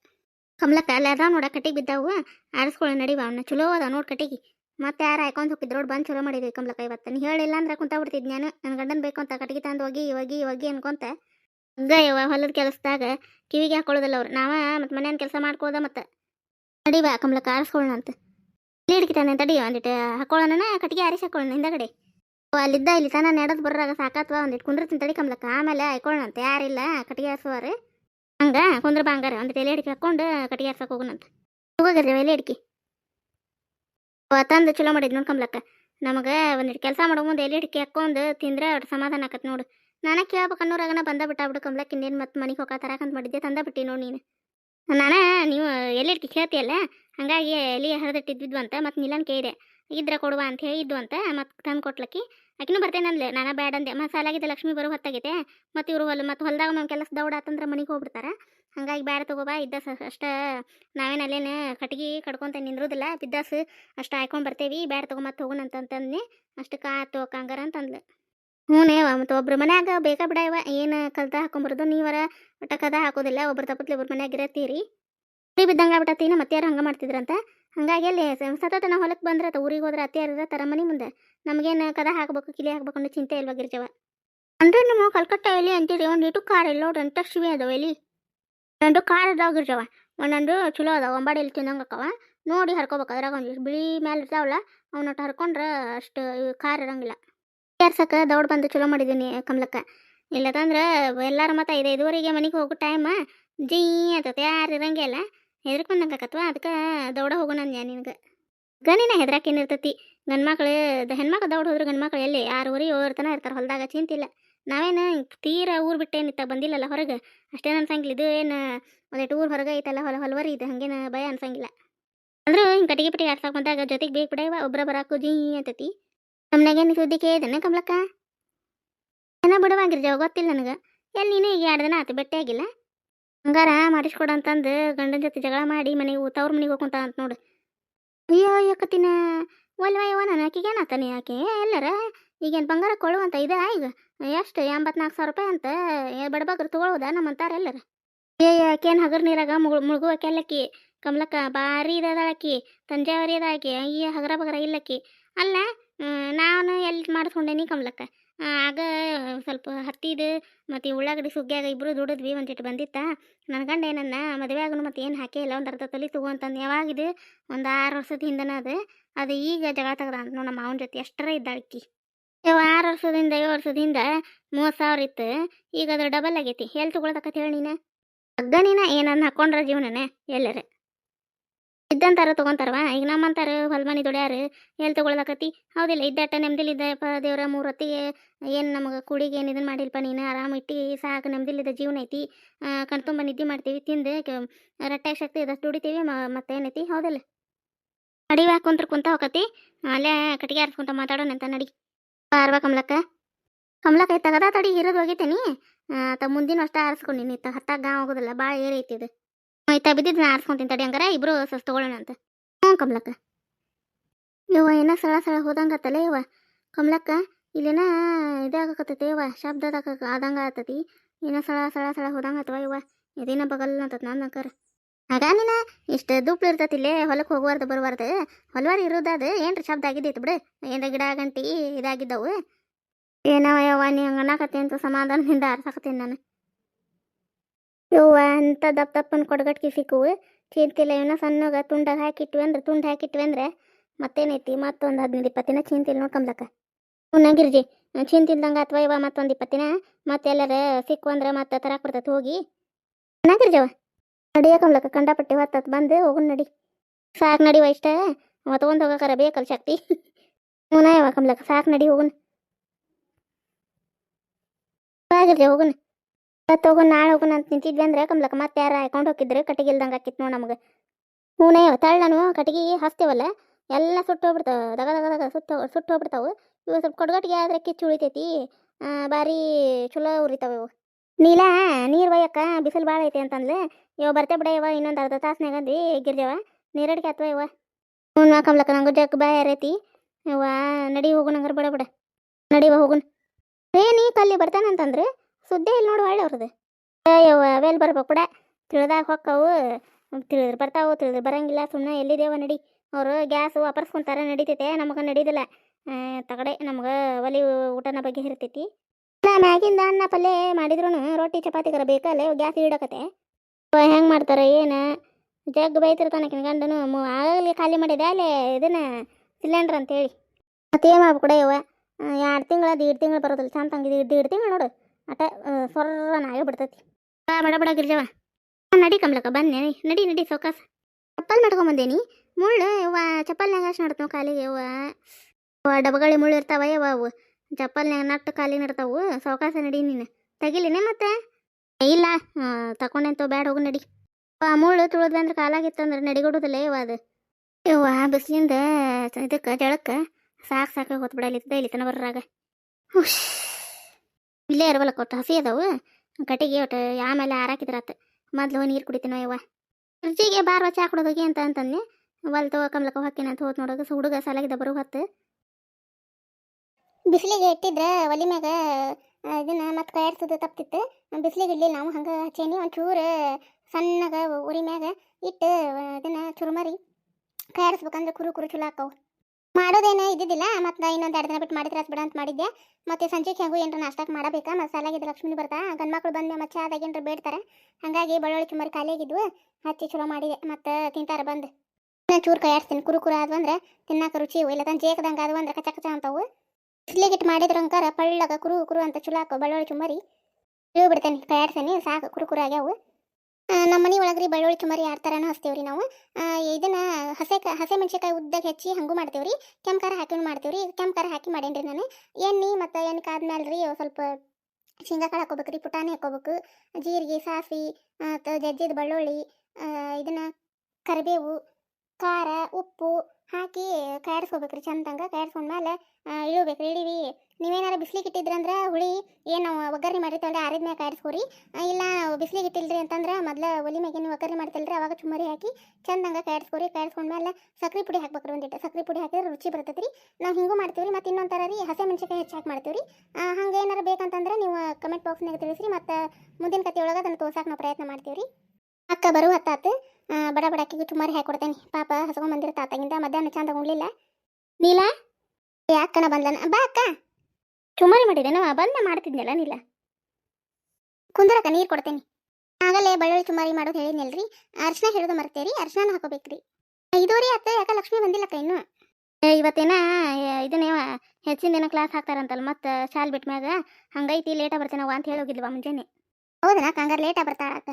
ಕಮಲಕ್ಕ, ಅಲ್ಲಿ ಅದಾವ ನೋಡ ಕಟ್ಟಿಗೆ ಬಿದ್ದಾವು. ಆರಿಸ್ಕೊಳ್ಳೋ ನಡಿವ ಅವನ್ನ ಚಲೋ ಅದಾವ ನೋಡಿ ಕಟ್ಟಿಗೆ. ಮತ್ತೆ ಯಾರು ಹಾಕೊಂಡು ಹೋಗಿದ್ರು ನೋಡಿ ಬಂದು ಚಲೋ ಮಾಡಿದ್ವಿ ಕಮಲಕ್ಕ ಇವತ್ತು. ನೀ ಹೇಳಿಲ್ಲ ಅಂದ್ರೆ ಕುಂತ ಬಿಡ್ತಿದ್ ನಾನು ನನ್ನ ಗಂಡನ ಬೇಕು ಅಂತ ಕಟ್ಟಿಗೆ ತಂದು ಹೋಗಿ ಇವಾಗಿ ಇವಾಗಿ ಅನ್ಕೊಂತ ಹಂಗ ಹೊಲದ ಕೆಲಸದಾಗ ಕಿವಿಗೆ ಹಾಕೊಳ್ಳೋದಿಲ್ಲ ಅವ್ರು. ನಾವ ಮತ್ತೆ ಮನೆಯನ್ ಕೆಲಸ ಮಾಡ್ಕೋದ ಮತ್ತೆ. ತಡಿವ ಕಮಲಕ್ಕ ಆರಿಸ್ಕೊಳ್ಳೋಣ ಅಂತ. ಇಲ್ಲಿ ಹಿಡ್ಕಿತಾನೆ, ತಡಿ ಒಂದಿಟ್ಟು ಹಾಕೊಳ್ಳೋಣ ಕಟ್ಟಿಗೆ ಆರಿಸಿ ಹಾಕೊಳ್ಳೋಣ ಹಿಂದಗಡೆ. ಅಲ್ಲಿದ್ದ ಇಲ್ಲಿ ತನ ನಡೆದು ಬರೋರಾಗ ಸಾಕಾತ್ವ ಒಂದಿಟ್ಟು ಕುಂದ್ರತೀನಿ ತಡಿ ಕಮಲಕ್ಕ. ಆಮೇಲೆ ಹಾಕೊಳ್ಳೋಣ ಅಂತ. ಯಾರಿಲ್ಲ ಕಟ್ಟಿಗೆ ಆರಿಸುವಾರು. ಹಂಗ ಕುಂದ್ರ ಬಂಗಾರ ಒಂದಿಟ್ಟು ಎಲೆ ಅಡಿಕೆ ಹಾಕೊಂಡು ಕಟ್ಟಿಗೆ ಆರ್ಸಕ್ಕೆ ಹೋಗೋಣಂತ ಹೋಗಿರ್ರಿ ಎಲೆ ಅಡಿಕೆ ತಂದು ಚಲೋ ಮಾಡಿದ್ ನೋಡ್ ಕಮಲಕ್ಕ. ನಮಗೆ ಒಂದಿಟ್ಟು ಕೆಲಸ ಮಾಡೋ ಮುಂದೆ ಎಲೆ ಅಡಿಕೆ ಹಾಕೊಂಡು ತಿಂದ್ರೆ ಅಷ್ಟು ಸಮಾಧಾನ ಆಕತ್ ನೋಡು. ನಾನ ಕೇಳ್ಬೇಕು ಅನ್ನೋರಾಗನ ಬಂದ ಬಿಟ್ಟ ಬಿಡು ಕಮಲಕ್ಕ ಇನ್ನೇನು ಮತ್ತೆ ಮನೆಗೆ ಹೋಗ ತರಕಂತ ಮಾಡಿದ್ದೆ, ತಂದ ಬಿಟ್ಟಿ ನೋಡಿ ನೀನು. ನಾನು ನೀವು ಎಲೆ ಅಡಿಕೆ ಕೇಳ್ತಿಯಲ್ಲ? ಹಾಗಾಗಿ ಎಲ್ಲಿ ಹರಿದಿಟ್ಟಿದ್ವಿದ್ವು ಅಂತ ಮತ್ತೆ ನಿಲನ್ ಕೇಳಿದೆ. ಇದ್ರೆ ಕೊಡುವ ಅಂತ ಹೇಳಿದ್ದು ಅಂತ ಮತ್ತೆ ತಂದು ಕೊಟ್ಲಕ್ಕಿ. ಆಕಿನೂ ಬರ್ತೇನೆ ಅಂದ್ಲೆ, ನಾನು ಬೇಡ ಅಂದೆ. ಮತ್ತೆ ಸಾಲಾಗಿದ್ದೆ ಲಕ್ಷ್ಮಿ ಬರೋ ಹೊತ್ತಾಗೈತೆ. ಮತ್ತೆ ಇವರು ಹೊಲ ಮತ್ತೆ ಹೊಲದಾಗ ನಮ್ಮ ಕೆಲಸ ದೌಡ ಆತಂದ್ರೆ ಮನೆಗೆ ಹೋಗ್ಬಿಡ್ತಾರೆ. ಹಂಗಾಗಿ ಬೇಡ ತಗೋಬಾ ಇದ್ದ ಅಷ್ಟ ನಾವೇನು ಅಲ್ಲೇನು ಕಟ್ಗೆ ಕಡ್ಕೊಂತ ನಿಂದ್ರೋದಿಲ್ಲ. ಬಿದ್ದಾಸು ಅಷ್ಟು ಹಾಯ್ಕೊಂಡು ಬರ್ತೇವಿ. ಬೇಡ ತಗೋ ಮತ್ತೆ ಹೋಗೋಣ ಅಂತಂತಂದ್ನೆ ಅಷ್ಟು ಕಾತು ಕಂಗಾರ ಅಂತಂದ್ಲು. ಹ್ಞೂನೇವ ಮತ್ತು ಒಬ್ರ ಮನ್ಯಾಗ ಬೇಕಾ ಬಿಡವ ಏನು ಕಲ್ತ ಹಾಕೊಂಬರೋದು, ನೀವರ ಒಟ್ಟ ಕದ ಹಾಕೋದಿಲ್ಲ, ಒಬ್ರು ತಪ್ಪತ್ಲಿ ಒಬ್ರ ಮನ್ಯಾಗ ಇರತ್ತೀರಿ. ಫ್ರೀ ಬಿದ್ದಂಗೆ ಆಗ್ಬಿಟ್ಟತ್ತೀನ ಮತ್ತೆ ಯಾರು ಹಂಗೆ ಮಾಡ್ತಿದ್ರಂತ? ಹಂಗಾಗಿ ಅಲ್ಲಿ ಸತತ ನಾವು ಹೊಲಕ್ಕೆ ಬಂದ್ರೆ ಊರಿಗೆ ಹೋದ್ರೆ ಅತ್ತೆಯಾರು ತರ ಮನೆ ಮುಂದೆ, ನಮಗೇನು ಕದ ಹಾಕ್ಬೇಕು, ಕಿಲಿ ಹಾಕ್ಬೇಕು ಅನ್ನೋ ಚಿಂತೆ ಇಲ್ವಾ ಗಿರ್ಜವ? ಅಂದ್ರೆ ನಮ್ಮ ಕಲ್ಕಟ್ಟ ಎಲ್ಲಿ ಅಂತೀರಿ ಒಂದು ಇಟ್ಟು ಕಾರ್ ಇಲ್ಲ ನೋಡ್ರಿ ಅಂತ ಶಿವೆ ಅದಾವ ಎಲ್ಲಿ ಒಂದು ಕಾರ್ ಅದಾವ ಗಿರ್ಜವ, ಒಂದೊಂದು ಚಲೋ ಅದಾವ, ಒಂಬಾಡಿ ಎಲ್ಲಿ ತಿನ್ನಂಗೆ ನೋಡಿ ಹರ್ಕೋಬೇಕು, ಅದ್ರಾಗ ಒಂದು ಬಿಳಿ ಮೇಲೆ ಇರ್ತಾವಲ್ಲ ಅವನೊಟ್ಟು ಹರ್ಕೊಂಡ್ರೆ ಅಷ್ಟು ಕಾರ್ ಇರಂಗಿಲ್ಲ. ಏರ್ಸಕ್ಕೆ ದೌಡ್ ಬಂದು ಚಲೋ ಮಾಡಿದ್ದೀನಿ ಕಮಲಕ್ಕ. ಇಲ್ಲದಂದ್ರೆ ಎಲ್ಲಾರ ಮತ್ತೆ ಐದು ಐದುವರೆಗೆ ಮನೆಗೆ ಹೋಗೋ ಟೈಮ್ ಜೀ ಅಂತತೆ ಯಾರು ಇರಂಗೆ ಹೆದ್ರಕ್ ಬಂದಂಗೆ ಆಕತ್ವ ಅದಕ್ಕೆ ದೌಡ ಹೋಗೋಣ ಅಂದ್ಯ ನಿನಗೆ. ಗಣಿನ ಹೆದ್ರಾಕ ಏನಿರ್ತತಿ ಗಂಡ್ಮಕ್ಳು ಹೆಣ್ಮಕ್ಳು ದೌಡ್ ಹೋದ್ರೆ ಗಂಡ್ಮಕ್ಳು ಎಲ್ಲಿ? ಆರೂವರೆ ಊರಿ ತನ ಇರ್ತಾರೆ, ಹೊಲದಾಗ ಚಿಂತಿಲ್ಲ ನಾವೇನು ತೀರ ಊರು ಬಿಟ್ಟೇನಿತ್ತ ಬಂದಿಲ್ಲಲ್ಲ ಹೊರಗೆ? ಅಷ್ಟೇನು ಅನ್ಸಂಗಿಲ್ಲ ಇದು ಏನು ಒಂದೆಟ್ಟು ಊರು ಹೊರಗೆ ಐತಲ್ಲ, ಹೊಲ ಹೊಲವರಿ ಇದು, ಹಂಗೇನು ಭಯ ಅನ್ಸಂಗಿಲ್ಲ. ಅಂದ್ರೆ ಹಿಂಗೆ ಕಟ್ಟಿಗೆ ಪಟ್ಟಿಗೆ ಬಂದಾಗ ಜೊತೆಗೆ ಬೇಕು ಬಿಡವ ಒಬ್ಬರ ಬರಾಕು ಜೀ ಅಂತತಿ ನಮ್ಮನೆಗೇನು ಸುದ್ದಿ ಕೇಳಿದನ ಕಮಲಕ್ಕ? ಏನ ಬಿಡವಾಗಿರ್ಜವ ಗೊತ್ತಿಲ್ಲ ನನಗೆ. ಎಲ್ಲಿ ನೀನು ಈಗ ಎರಡು ದಿನ ಆತು ಭೇಟಿ ಆಗಿಲ್ಲ? ಹಂಗಾರ ಮಾಡಿಸ್ಕೊಡು ಅಂತಂದು ಗಂಡನ ಜೊತೆ ಜಗಳ ಮಾಡಿ ಮನೆಗೆ ತವ್ರ ಮನೆಗೆ ಹೋಗ್ಕೊಂತ ಅಂತ ನೋಡು. ಅಯ್ಯೋ ಯಾಕತ್ತಿನ ಒಲ್ವ ಯವ್ವ ನಾನು ಆಕಿಗೆ ಏನಾತಾನೆ ಯಾಕೆ ಎಲ್ಲರ? ಈಗೇನು ಬಂಗಾರ ಕೊಳ್ಳುವಂತ ಇದೆ ಈಗ? ಎಷ್ಟು? ಎಂಬತ್ನಾಲ್ಕು ಸಾವಿರ ರೂಪಾಯಿ ಅಂತ ಬಡಬಗ್ರು ತಗೊಳ್ಳೋದ ನಮ್ಮಂತಾರೆ ಎಲ್ಲರ? ಏ ಯಾಕೇನು ಹಗರ್ ನೀರಾಗ ಮುಳು ಮುಳುಗುವ ಕೆಲ್ಲಕ್ಕಿ ಕಮಲಕ್ಕ, ಭಾರಿ ಇದಾಳಕಿ ತಂಜಾವರಿ ಅದಾಕಿ ಅಯ್ಯ, ಹಗರ ಬಗರ ಇಲ್ಲಕ್ಕಿ. ಅಲ್ಲ ನಾನು ಎಲ್ಲಿ ಮಾಡಿಸ್ಕೊಂಡೇನಿ ಕಮಲಕ್ಕ. ಆಗ ಸ್ವಲ್ಪ ಹತ್ತಿದು ಮತ್ತು ಉಳ್ಳಾಗಡ್ಡಿ ಸುಗ್ಗಿಯಾಗ ಇಬ್ಬರು ದುಡಿದ್ವಿ ಒಂದಿಟ್ಟು ಬಂದಿತ್ತ. ನನ್ನ ಗಂಡ ಏನನ್ನ ಮದುವೆ ಆಗನು ಮತ್ತು ಏನು ಹಾಕೇ ಇಲ್ಲ, ಒಂದು ಅರ್ಧ ತೊಲಿ ಅಂತಂದು. ಯಾವಾಗಿದು? ಒಂದು ಆರು ವರ್ಷದ ಹಿಂದನ ಅದು. ಅದು ಈಗ ಜಗಳ ತೆಗ್ದ ಅಂತ ನಮ್ಮ ಮಾವನ ಜೊತೆ ಎಷ್ಟರ ಇದ್ದಾಳಕ್ಕಿ ಇವ ಆರು ವರ್ಷದಿಂದ ಐದು ವರ್ಷದಿಂದ ಮೂವತ್ತು ಸಾವಿರ ಇತ್ತು. ಈಗ ಅದು ಡಬಲ್ ಆಗೈತಿ. ಎಲ್ಲಿ ತಗೊಳತಕ್ಕಂತ ಹೇಳಿ ನೀನು? ಅಗ್ಗ ನೀನ? ಏನನ್ನ ಹಾಕೊಂಡ್ರ ಜೀವನನೇ ಎಲ್ಲರ? ಇದ್ದಂತಾರ ತಗೊಂತಾರವ? ಈಗ ನಮ್ಮಂತಾರ ಹೊಲ್ಮನಿ ದುಡ್ಯಾರು ಎಲ್ಲಿ ತಗೊಳ್ಳದಕತಿ ಹೌದಿಲ್ಲ, ಇದ್ದಟ್ಟ ನೆಮ್ಮದಿಲಿದ್ದಪ್ಪ ದೇವ್ರ ಮೂರು ಹೊತ್ತಿಗೆ ಏನು ನಮಗೆ ಕುಡಿಗೆ ಏನು ಇದನ್ನ ಮಾಡಿಲ್ಪ ನೀನು? ಆರಾಮ ಇಟ್ಟು ಸಾಕು ನೆಮ್ಮದಿಲಿದ್ದ ಜೀವನ ಐತಿ. ಕಣ್ತುಂಬ ನಿದ್ದೆ ಮಾಡ್ತೀವಿ, ತಿಂದು ರಟ್ಟೆ ಶಕ್ತಿ ಇದಷ್ಟು ದುಡಿತೀವಿ ಮತ್ತೇನೈತಿ? ಹೌದಿಲ್ಲ? ಅಡಿವೆ ಕುಂತ್ರ ಕುಂತ ಹೋಗತಿ ಅಲ್ಲೇ ಕಟ್ಟಿಗೆ ಆರಿಸ್ಕೊಂತ ಮಾತಾಡೋಣ ಅಂತ, ನಡಿ. ಬಾರ್ವಾ ಕಮಲಕ್ಕ. ಕಮಲಕ್ಕ ತಗದ ತಡಿ, ಇರೋದು ಹೋಗಿತೇನಿ ತ ಮುಂದಿನ ಅಷ್ಟ ಆರಿಸ್ಕೊಂಡಿನಿ ಹತ್ತಾಗ ಹೋಗೋದಿಲ್ಲ ಭಾಳ ಏರೈತಿ ಇದು. ಇತ್ತ ಬಿದ್ದಿದ್ದು ನಾ ಆರಿಸ್ಕೊಂತೀನಿ ತಡಿ ಹಂಗಾರ ಇಬ್ರು ಸಸ್ ತಗೊಳ್ಳೋಣ ಅಂತ. ಹ್ಞೂ ಕಮಲಕ್ಕ. ಯವ್ವ, ಏನ ಸಳ ಸಳ ಹೋದಂಗತ್ತಲ್ಲ ಯವ್ವ. ಕಮಲಕ್ಕ, ಇಲ್ಲೇನ ಇದಾಗಕತ್ತೈತೆ ಯವ್ವ. ಶಬ್ದ ಆದಂಗ ಆತತಿ. ಏನ ಸಳ ಸಳ ಸಳ ಹೋದಂಗ ಅಥವಾ ಯವ್ವ ಇದೇನ ಬಗಲ್ ನನ್ನ ಅಂಕರ್. ಆಗ ನೀನ ಇಷ್ಟು ದುಪ್ಪಳ ಇರ್ತತಿ ಇಲ್ಲೇ ಹೊಲಕ್ಕೆ ಹೋಗುವಾರ್ದು ಬರುವಾರ್ದು. ಹೊಲವಾರಿ ಇರೋದದು ಏನ್ರ ಶಬ್ದ ಆಗಿದ್ದೈತಿ ಬಿಡು. ಏನ್ರ ಗಿಡ ಗಂಟಿ ಇದಾಗಿದ್ದವು. ಏನವ ಯವ್ವ, ನೀ ಹಂಗೆ ಅನ್ನಕತ್ತಿ ಅಂತ ಸಮಾಧಾನದಿಂದ ಆರ್ಸಕತ್ತೀನಿ ನಾನು. ಯವ್ವ ಅಂತ ದಪ್ಪ ದಪ್ಪನ ಕೊಡಗಟ್ಟಿ ಸಿಕ್ಕುವು ಚಿಂತಿಲ್ಲ ಇವನ್ನ ಸಣ್ಣಗ ತುಂಡಾಗ ಹಾಕಿಟ್ವಿ ಅಂದ್ರೆ, ತುಂಡು ಹಾಕಿಟ್ವಿ ಅಂದ್ರೆ ಮತ್ತೇನೈತಿ? ಮತ್ತೊಂದು ಹದಿನೈದು ಇಪ್ಪತ್ತಿನ ದಿನ ಚಿಂತಿಲ್ಲ ನೋಡ್ಕೊಂಬ್ಲಕ್ಕ ಉಣ್ಣಗಿರ್ಜಿ ಚಿಂತಿಲ್ದಂಗೆ ಅಥವಾ ಇವ ಮತ್ತೊಂದು ಇಪ್ಪತ್ತಿನ? ಮತ್ತೆ ಎಲ್ಲರ ಸಿಕ್ಕು ಅಂದ್ರೆ ಮತ್ತೆ ತರಾಕ್ ಬರ್ತೈತೆ, ಹೋಗಿ. ಉಣ್ಣಗಿರ್ಜವ ನಡಿಯ ಕಂಡಪಟ್ಟಿ ಹೊತ್ತತ್, ಬಂದು ಹೋಗುನ್ ನಡಿ. ಸಾಕು ನಡಿವ ಇಷ್ಟ. ಅವ ತೊಗೊಂಡು ಹೋಗಕ್ಕಾರ ಬೇಕಲ್ಲ ಶಕ್ತಿ. ಹ್ಞೂ ಯಾವ ಸಾಕ್ ಸಾಕು ನಡಿ ಹೋಗುನ್. ಹೋಗುನ್. ಹೋಗುನ್ ನಾಳೆ ಹೋಗು ಅಂತ ನಿಂತಿದ್ವಿ ಅಂದ್ರೆ ಕಮ್ಲಕ್ಕ ಮತ್ತೆ ಯಾರು ಹಾಕೊಂಡು ಹೋಗಿದ್ರೆ ಕಟ್ಟಿಗೆ ಇಲ್ದಂಗೆ ಆಕಿತ್ತು ನೋಡಿ ನಮಗೆ. ತಳ್ಳ ನಾನು, ಕಟ್ಟಿಗೆ ಹಚ್ತೇವಲ್ಲ ಎಲ್ಲ ಸುಟ್ಟು ಹೋಗ್ಬಿಡ್ತಾವ ದಗ ದಗ ದಗ ಸುಟ್ಟು ಸುಟ್ಟು ಹೋಗ್ಬಿಡ್ತಾವೆ. ಇವು ಸ್ವಲ್ಪ ಕೊಡ್ಗಟ್ಟಿಗೆ ಆದ್ರೆ ಕಿಚ್ಚು ಉಳಿತೈತಿ. ಭಾರಿ ಚಲೋ ಉರಿತಾವೆ ಇವು. ನೀಲ, ನೀರು ಒಯ್ಯಕ್ಕ, ಬಿಸಿಲು ಭಾಳ ಐತಿ ಅಂತಂದ್ಲೆ. ಇವ ಬರ್ತೇ ಬಿಡ ಇವ, ಇನ್ನೊಂದು ಅರ್ಧ ತಾಸ್ನಾಗ ಅಂದ್ರಿ ಗಿರ್ಜವ. ನೀರಡಿಕೆ ಅಥವಾ ಇವ. ಹ್ಞೂ ಕಮ್ಲಕ್ಕ, ನಂಗೆ ಜಗ್ ಬಾಯ್ ಯಾರೈತಿ ಇವ, ನಡಿ ಹೋಗುಣ ಹಂಗಾರೆ ಬಿಡ. ಬಿಡ ನಡಿವ ಹೋಗುನ್ ನೀ ಕಲ್ಲಿ ಬರ್ತಾನಂತಂದ್ರೆ ಸುದ್ದಿ ಇಲ್ಲಿ ನೋಡು ಒಳ್ಳೆ ಅವ್ರದ್ದು. ಅಯ್ಯೋ ಅವೆಲ್ಲಿ ಬರ್ಬೇಕು ಕೂಡ. ತಿಳಿದಾಗ ಹೊಕ್ಕವು. ತಿಳಿದ್ರೆ ಬರ್ತಾವು, ತಿಳಿದ್ರೆ ಬರಂಗಿಲ್ಲ. ಸುಮ್ಮನೆ ಎಲ್ಲಿದೇವ ನಡಿ. ಅವರು ಗ್ಯಾಸ್ ವಾಪರ್ಸ್ಕೊಂತಾರ ನಡೀತೈತೆ. ನಮಗೆ ನಡೀದಿಲ್ಲ. ತಗಡೆ ನಮ್ಗೆ ಒಲಿ ಊಟನ ಬಗ್ಗೆ ಇರ್ತೈತಿ. ಮ್ಯಾಗಿಂದ ಅನ್ನ ಪಲ್ಯ ಮಾಡಿದ್ರು ರೊಟ್ಟಿ ಚಪಾತಿಗರ ಬೇಕಲ್ಲ ಗ್ಯಾಸ್ ಇಡಕತೆ ಹೆಂಗೆ ಮಾಡ್ತಾರೆ ಏನು? ಜಗ್ ಬೈತಿರ್ತಾನೆ ಆಕಿನ ಗಂಡನು. ಆಗಲಿ ಖಾಲಿ ಮಾಡಿದೆ ಅಲ್ಲೇ ಇದನ್ನ ಸಿಲಿಂಡ್ರ್ ಅಂತೇಳಿ. ಮತ್ತೇನು ಮಾಡ್ಬಿಡ ಯವ್ವ? ಎರಡು ತಿಂಗಳದು ಎರಡು ತಿಂಗಳು ಬರೋದಿಲ್ಲ, ಚಂದ ತಂಗಿದ್ದು ಎರಡು ತಿಂಗಳು ನೋಡು. ಅಟ ಸೊರ್ರನ ಆಗಿ ಬಿಡ್ತೈತಿ. ಬಾ ಬಡ ಬಡ ಗಿರ್ಜವ. ನಡಿ ಕಮಲಕ್ಕ, ಬನ್ನಿ. ನಡಿ ನಡಿ, ಸೌಕಾಸ. ಚಪ್ಪಲ್ ಮಾಡ್ಕೊಂಬಂದೇನಿ ಮುಳ್ಳು, ಯವ್ವ ಚಪ್ಪಲ್ನಾಗ ಅಷ್ಟು ನಡ್ತಾವ ಕಾಲಿಗೆ, ಯವ್ವ. ಡಬಗಳಿ ಮುಳ್ಳು ಇರ್ತಾವ, ಯವ್ವ ಅವು. ಚಪ್ಪಲ್ನಾಗ ನಟ್ಟು ಕಾಲಿ ನಡ್ತಾವು ಸೌಕಾಸ ನಡಿ ನೀನು. ತೆಗಿಲಿನೇ ಮತ್ತೆ? ಇಲ್ಲ. ತಕೊಂಡೆಂತೋ ಬ್ಯಾಡ, ಹೋಗು ನಡಿ. ಮುಳ್ಳು ತುಳಿದ್ವಿ ಅಂದ್ರೆ ಕಾಲಾಗಿತ್ತು ಅಂದ್ರೆ ನಡಿಗೊಡುದಿಲ್ಲ, ಯವ್ವ ಅದು. ಯವ್ವ, ಬಿಸಿಲಿಂದ ಇದಕ್ಕೆ, ಜಳಕ್ಕೆ ಸಾಕು ಸಾಕಾಗ ಹೊತ್ತು ಇಲ್ಲಿ ತನ ಬರ್ರಾಗ. ಹುಷ್. ಇಲ್ಲೇ ಇರವಲ್ಲ ಕೊಟ್ಟು ಹಸಿ ಅದಾವು. ಕಟ್ಟಿಗೆ ಒಟ್ಟು ಆಮೇಲೆ ಆರಾಕಿದ್ರಾತು. ಮೊದ್ಲು ನೀರು ಕುಡಿತೀನೋ ಯವ್ವ. ರುಚಿಗೆ ಬಾರ್ವ ಚಾ ಕುಡೋದೋಗಿ ಅಂತ ಅಂತಂದೆ ಒಲ್ ತಗೋ ಕಮ್ಲಕ್ಕ ಹೊಕ್ಕಿನ ಅಂತ ಹೋದ್ ನೋಡೋಕೆ ಹುಡುಗ ಸಾಲಾಗಿದ್ದ ಬರು ಹೊತ್ತು. ಬಿಸಿಲಿಗೆ ಇಟ್ಟಿದ್ರೆ ಒಲಿ ಮ್ಯಾಗ ದಿನ ಇದನ್ನ ಮತ್ತೆ ಕೈಯಾಡ್ಸೋದು ತಪ್ತಿತ್ತು. ಬಿಸಿಲಿಗೆ ಇಡ್ಲಿಲ್ಲ ನಾವು. ಹಂಗೆ ಚೇನಿ ಒಂಚೂರು ಸಣ್ಣಗ ಉರಿ ಮ್ಯಾಗ ಇಟ್ಟು ಇದನ್ನ ಚುರುಮರಿ ಕೈಯಾಡಿಸ್ಬೇಕಂದ್ರೆ ಕುರು ಕುರು ಚಲೋ ಆಕ್ಕವು. ಮಾಡೋದೇನ ಇದ್ದಿದ್ದಿಲ್ಲ, ಮತ್ತೆ ಇನ್ನೊಂದು ಎರಡು ದಿನ ಬಿಟ್ಟು ಮಾಡಿದ್ರೆ ಬಿಡ ಅಂತ ಮಾಡಿದ್ದೆ. ಮತ್ತೆ ಸಂಜೆಗೆ ಹೆಂಗು ಏನಾರ ನಾಷ್ಟಕ್ಕೆ ಮಾಡಬೇಕಾ? ಮಸಾಲಾಗಿದ್ದು ಲಕ್ಷ್ಮಿ ಬರ್ತಾ. ಗಂಡ್ಮಕ್ಳು ಬಂದ ಮತ್ತೆ ಆದಾಗ ಏನಾರ ಬೇಡ್ತಾರೆ. ಹಾಗಾಗಿ ಚುಮರಿ ಚುಮ್ಮರಿ ಖಾಲಿಯಾಗಿದ್ವು ಹಚ್ಚಿ ಚಲೋ ಮಾಡಿದೆ. ಮತ್ತೆ ತಿಂತಾರೆ ಬಂದು. ನಾನು ಚೂರು ಕೈಯಾಡ್ಸ್ತೀನಿ. ಕುರು ಕುರು ಆದ್ವು ಅಂದ್ರೆ ತಿನ್ನಾಕ ರುಚಿ ಇಲ್ಲ ತನ್ ಜೇಕದಂಗೆ ಆದ್ವು ಅಂದ್ರೆ ಕಚ ಕಚ ಅಂತವು. ಬಿಸ್ಲಿಗಿಟ್ಟು ಮಾಡಿದ್ರ ಅಂಕಾರ ಪಳ್ಳಗ ಕುರು ಕುರು ಅಂತ ಚುಲಾಕ ಬಳ್ಳೊಳ್ಳಿ ಚುಮ್ಮರಿ. ಇವು ಬಿಡ್ತೇನೆ. ಸಾಕು. ಕುರು ಕುರು ಆಗ್ಯಾವು. ನಮ್ಮ ಮನೆ ಒಳಗ್ರಿ ಬೆಳ್ಳುಳ್ಳಿ ಯಾರ ಥರನೂ ಹಚ್ತೇವ್ರಿ ನಾವು. ಇದನ್ನು ಹಸೆ ಹಸೆ ಮೆಣಸಿನ್ಕಾಯಿ ಉದ್ದಾಗ ಹೆಚ್ಚಿ ಹಂಗೂ ಮಾಡ್ತೇವ್ರಿ. ಕೆಂಪು ಖಾರ ಹಾಕಿ ಮಾಡ್ತೇವ್ರಿ. ಕೆಂಪು ಖಾರ ಹಾಕಿ ಮಾಡೇನ್ರಿ ನಾನು. ಎಣ್ಣೆ ಮತ್ತು ಎಣ್ಣೆ ಕಾದ್ಮೇಲೆ ರೀ ಸ್ವಲ್ಪ ಶೇಂಗಾ ಕಾಳು ಹಾಕೋಬೇಕ್ರಿ ಪುಟಾಣಿ ಹಾಕೋಬೇಕು ಜೀರಿಗೆ ಸಾಸಿ ಜಜ್ಜಿದ ಬೆಳ್ಳುಳ್ಳಿ ಇದನ್ನ ಕರಿಬೇವು, ಖಾರ, ಉಪ್ಪು ಹಾಕಿ ಕಾಯಿಸ್ಕೋಬೇಕ್ರಿ ಚಂದಂಗ ಕಾಯಿಸ್ಕೊಂಡ್ಮೇಲೆ ಇಳಿಬೇಕ್ರಿ ಇಳಿವಿ ನೀವೇನಾರ ಬಿಸ್ಲಿಗೆ ಇಟ್ಟಿದ್ರಂದ್ರೆ ಹುಳಿ ಏನು ಒಗ್ಗರಣೆ ಮಾಡಿರ್ತೇವೆ ಆರಿದ ಮ್ಯಾಗ ಕಾಯಿಸ್ಕೋರಿ ಇಲ್ಲ ಬಿಸ್ಲಿಗೆ ಇಟ್ಟಿಲ್ರಿ ಅಂತಂದ್ರೆ ಮೊದಲ ಒಲಿ ಮ್ಯಾಗೆ ನೀವು ಒಗ್ಗರಣೆ ಮಾಡ್ತಿಲ್ರಿ, ಅವಾಗ ಚುಮ್ಮರಿ ಹಾಕಿ ಚಂದಂಗ ಕಾಯಿಸ್ಕೋರಿ ಕಾಯಿಸ್ಕೊಂಡ್ಮೇಲೆ ಸಕ್ರೆ ಪುಡಿ ಹಾಕ್ಬೇಕ್ರಿ ಒಂದಿಟ್ಟು. ಸಕ್ರೆ ಪುಡಿ ಹಾಕಿದ್ರೆ ರುಚಿ ಬರ್ತೈತ್ರಿ. ನಾವು ಹಿಂಗೂ ಮಾಡ್ತೀವಿ ಮತ್ತು ಇನ್ನೊಂದು ಥರ ರೀ ಹಸೆ ಹೆಚ್ಚು ಹಾಕಿ ಮಾಡ್ತೀವಿ ರೀ ಹಂಗೆ ಏನಾರು ಬೇಕಂತಂದ್ರೆ ನೀವು ಕಮೆಂಟ್ ಬಾಕ್ಸ್ನಾಗ ತಿಳಿಸ್ರಿ, ಮತ್ತು ಮುಂದಿನ ಕತೆ ಒಳಗೆ ಅದನ್ನು ತೋರ್ಸಕ್ಕೆ ನಾವು ಪ್ರಯತ್ನ ಮಾಡ್ತೀವಿ ರೀ ಅಕ್ಕ ಬರುವ ಹತ್ತಾತು. ಬಡ ಬಡ ಅಕ್ಕಿಗೆ ತುಮಾರಿ ಹಾಕೊಡ್ತೇನೆ ಪಾಪ ಹಸ್ಕೊಂಬಂದಿರ ತಾತಾಗಿಂದ ಮಧ್ಯಾಹ್ನ ಚಂದ ಉಣ್ಲಿಲ್ಲ. ನೀಲಾ? ಅಕ್ಕನ ಬಂದನ? ಬಾ ಅಕ್ಕ. ಚುಮ್ಮರಿ ಮಾಡಿದೇನ ಬಂದ ಮಾಡ್ತಿದ್ನಲ್ಲ ನೀಲ? ಕುಂದ್ರಕ್ಕ, ನೀರು ಕೊಡ್ತೇನೆ. ಆಗಲೇ ಬಳ್ಳುಳ್ಳಿ ತುಮಾರಿ ಮಾಡೋದು ಹೇಳಿದ್ನಲ್ರಿ. ಅರ್ಶಿನ ಹಿಡಿದು ಮರ್ತೇರಿ ಅರ್ಶಿನ ಹಾಕೋಬೇಕ್ರಿ. ಇದೋರಿ ಅತ್ತೆ ಯಾಕ ಲಕ್ಷ್ಮಿ ಬಂದಿಲ್ಲಕ್ಕ ಇನ್ನು? ಇವತ್ತೇನ ಇದನ್ನೇ ಹೆಚ್ಚಿನ ದಿನ ಕ್ಲಾಸ್ ಹಾಕ್ತಾರಂತಲ್ಲ, ಮತ್ತೆ ಶಾಲ್ ಬಿಟ್ಟ ಮ್ಯಾಗ ಹಂಗೈತಿ ಲೇಟಾಗಿ ಬರ್ತೇನವ ಅಂತ ಹೇಳಿ ಹೋಗಿದ್ವಾ ಮುಂಜಾನೆ. ಹೌದನಾ ಹಂಗಾರೆ ಲೇಟಾಗಿ ಬರ್ತಾಳಕ್ಕ.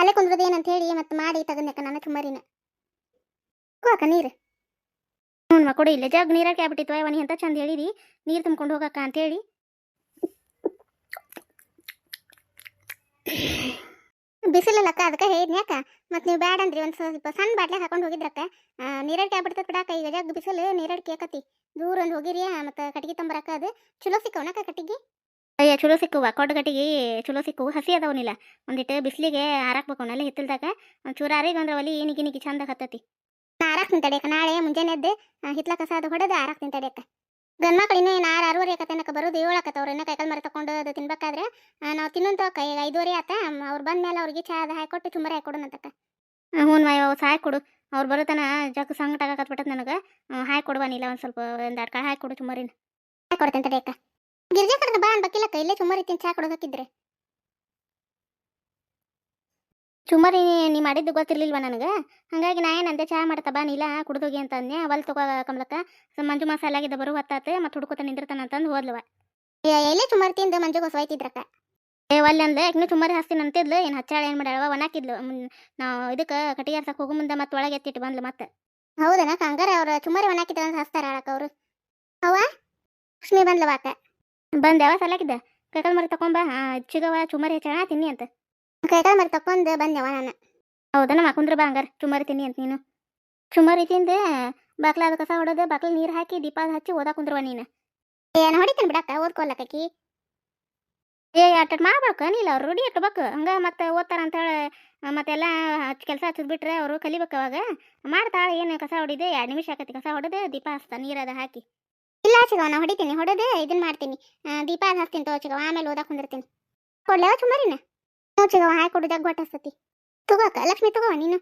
ಅಲ್ಲೇ ಕುಂದ್ರದು ಏನಂತ ಹೇಳಿ ಮತ್ತೆ ಮಾಡಿ ತಗದ್ನಕ್ಕ ನನ್ನ ಚುಮ್ಮರಿನ ಅಕ್ಕ, ನೀರು. ಹ್ಞೂ ಕೊಡು, ಇಲ್ಲ ಜಗ್ ನೀರಾಕಿ ಆಗ್ಬಿಟ್ಟಿತ್ತು. ಅವನಿ ಅಂತ ಚಂದ ಹೇಳಿರಿ ನೀರು ತುಂಬ್ಕೊಂಡು ಹೋಗಕ್ಕ ಅಂತೇಳಿ. ಬಿಸಿಲಲ್ಲಕ್ಕ ಅದಕ್ಕೆ ಹೇಳಿದ್ನಿ ಅಕ್ಕ. ಮತ್ತೆ ನೀವು ಬ್ಯಾಡ ಅಂದ್ರಿ, ಒಂದು ಸ್ವಲ್ಪ ಸಣ್ಣ ಬಾಟ್ಲೆ ಹಾಕೊಂಡು ಹೋಗಿದ್ರಕ್ಕ. ನೀರಡಿಕೆ ಆಗ್ಬಿಡ್ತದೆ ಬಿಡಕ್ಕ, ಈಗ ಜಗ್ ಬಿಸಿಲು, ನೀರಡಿಕೆ ಆಕತಿ. ದೂರ ಒಂದು ಹೋಗಿರಿ, ಮತ್ತೆ ಕಟ್ಟಿಗೆ ತಂಬರಕ್ಕ ಅದು. ಚಲೋ ಸಿಕ್ಕವನಕ್ಕ ಕಟ್ಟಿಗೆ? ಅಯ್ಯ ಚಲೋ ಸಿಕ್ಕುವ ಕೊಡ್ಡ ಕಟ್ಟಿಗೆ ಚಲೋ ಸಿಕ್ಕುವ ಹಸಿ ಅದಾವನಿಲ್ಲ ಒಂದಿಟ್ಟು ಬಿಸಿಲಿಗೆ ಹಾರಾಕ್ಬೇಕು ಅವನ್ನೆಲ್ಲ ಹಿತ್ತಲ್ದಾಗ. ಒಂದು ಚೂರು ಆರಿಗೆ ಅಂದ್ರೆ ಒಲಿ ನಿಗಿ ನಿಗಿ ಚಂದ ಹತ್ತತಿ. ನಾ ಆರಾಕ್ ತಡಿಯಕ್ಕ ನಾಳೆ ಮುಂಜಾನೆ ಎದ್ದು ಹಿತ್ಲ ಕಸ ಅದು ಹೊಡೆದು ಆರಾಕ್ ತಡಿಯಕ್ಕ ಗಂಡ್ಮಕ್ಳು ಇನ್ನೂ ಏನು ಆರು ಆರೂವರೆ ಆಕತ್ತೇನಕ್ಕ ಬರೋದು ಏಳಾಕತ್ತವ್ರು ಇನ್ನೂ ಕೈಕಾಲು ಮರ ತಗೊಂಡು ಅದು ತಿನ್ಬೇಕಾದ್ರೆ ನಾವು ತಿನ್ನೋಂತ ಕೈ ಐದುವರೆ ಆತ. ಅವ್ರು ಬಂದ ಮೇಲೆ ಅವ್ರಿಗೆ ಚಾ ಅದು ಹಾಕೊಟ್ಟು ಚುಮ್ಮರಿ ಹಾಕೊಡೋಣಂತಕ್ಕ ಹ್ಞೂ ಮಾಯ ಸಾಯ್ ಕೊಡು. ಅವ್ರು ಬರೋತನ ಜಗ್ ಸಂಗಟ ಆಗಕತ್ಬಿಟ್ಟದ ನನಗೆ. ಹಾಕಿ ನೀಲ ಒಂದು ಸ್ವಲ್ಪ ಒಂದು ಎರಡು ಕಾಳು ಹಾಕಿ ಕೊಡು ಚುಮ್ಮರಿನ ಹಾಕಿ ಕೊಡ್ತೇನೆ ತಡಿಯಕ್ಕ. ಗಿರ್ಜಾ ಕಡೆ ಬಾ ಅನ್ಬೇಕಿಲ್ಲ ಕೈಲೇ ಚುಮ್ಮರಿ ತಿನ್ ಚಾ ಕೊಡೋದಕ್ಕಿದ್ರೆ. ಚುಮ್ಮರಿ ನೀ ಮಾಡಿದ್ದು ಗೊತ್ತಿರ್ಲಿಲ್ವ ನನಗೆ? ಹಾಗಾಗಿ ನಾ ಏನಂದೆ ಚಾ ಮಾಡ್ತಾ ಬಾ ನೀಲ ಕುಡ್ದೋಗಿ ಅಂತ ಅಂದೆ ಅವಲ್ ತಗೋ ಕಮಲಕ್ಕ ಮಂಜು ಮಸಾಲೆ ಆಗಿದ್ದ ಬರು ಹೊತ್ತಾತ ಮತ್ತೆ ಹುಡ್ಕೋತ ನಿಂದಿರ್ತಾನ ಅಂತಂದು ಹೋದ್ಲವ. ಎಲ್ಲೇ ಚುಮ್ಮರಿ ತಿಂದು ಮಂಜುಗೆ ಹೊಸವಾಯ್ತಿದ್ರಕ್ಕ ಏ ಒಲ್ಲೆ ಅಂದೆ ಯಾಕೆ ಚುಮ್ಮರಿ ಹಸ್ತೀನಿ ಅಂತಿದ್ಲು ಏನು ಹಚ್ಚಾಳ ಏನು ಮಾಡ್ಯಾಳವ ಒಣಾಕಿದ್ಲು. ನಾವು ಇದಕ್ಕೆ ಕಟ್ಟಿಗೆ ಹರ್ಸಕ್ಕೆ ಹೋಗೋ ಮುಂದೆ ಮತ್ತೆ ಒಳಗೆ ಎತ್ತಿಟ್ಟು ಬಂದ್ಲು ಮತ್ತೆ. ಹೌದನ ಹಂಗಾರೆ ಅವ್ರು ಚುಮ್ಮರಿ ಒಣಾಕಿದ್ರ ಅಂತ ಹಸ್ತಾರ ಹೇಳಕ್ಕ ಅವರು. ಅವ ಲಕ್ಷ್ಮಿ ಬಂದ್ಲವ ಅಕ್ಕ ಬಂದೆ ಯಾವ ಸಲಕಿದ್ದ ಕೈಕಾಲು ಮರಿ ತಕೊಂಬ? ಚಿಗವ ಚುಮರಿ ಹೆಚ್ಚಳ ತಿನ್ನಿ ಅಂತ. ಕೈಕಾಲು ಮರಿ ತಕೊಂಡ್ ಬಂದೆವ ನಾನು. ಹೌದಾ, ನಮ್ಮ ಬಾ ಹಂಗಾರ. ಚುಮರಿ ತಿನ್ನಿ ಅಂತ ನೀನು. ಚುಮರಿ ತಿಂದು ಬಾಕ್ಲಾದ ಕಸ ಹೊಡೆದು ಬಾಕ್ಲ ನೀರು ಹಾಕಿ ದೀಪ ಹಚ್ಚಿ ಓದಾ ಕುಂದ್ರವ ನೀನು. ಏನು ಹೊಡಿತೀನಿ ಬಿಡಕ್ಕ ಓದ್ಕೊಲ್ಲಕ್ಕಿ ಏ ಅಟ್ಟ ಮಾಡ್ಬೇಕು ನೀಲ್ಲ ಅವ್ರು ರೂಢಿ ಇಟ್ಬೇಕು. ಹಂಗ ಮತ್ತೆ ಓದ್ತಾರ ಅಂತೇಳಿ ಮತ್ತೆಲ್ಲ ಕೆಲಸ ಹಚ್ಚದ್ ಬಿಟ್ರೆ ಅವರು ಕಲಿಬೇಕು ಅವಾಗ. ಮಾಡ್ತಾಳೆ, ಏನು ಕಸ ಹೊಡಿದೆ? ಎರಡು ನಿಮಿಷ ಆಕತಿ ಕಸ ಹೊಡೆದು ದೀಪ ಹಚ್ತಾ ನೀರದ ಹಾಕಿ. ಇಲ್ಲ ಚಿಗವ ನಾ ಹೊಡಿತೀನಿ, ಹೊಡೆದು ಇದನ್ನ ಮಾಡ್ತೀನಿ. ದೀಪ ಅದು ಹಾಕ್ತೀನಿ ತಗೋ ಚಿಗವ ಆಮೇಲೆ ಓದಾ ಕುಂದಿರ್ತೀನಿ. ಕೊಡ್ಲೇವ ಚುಮಾರಿನ ಹ್ಞೂ ಚಿಗವ ಹಾಕಿ ಕೊಡು, ಜಗ್ ಹೊಟ್ಟೆ ಹಸ್ತತಿ. ತಗೋಕ ಲಕ್ಷ್ಮಿ ತಗೋ ನೀನು.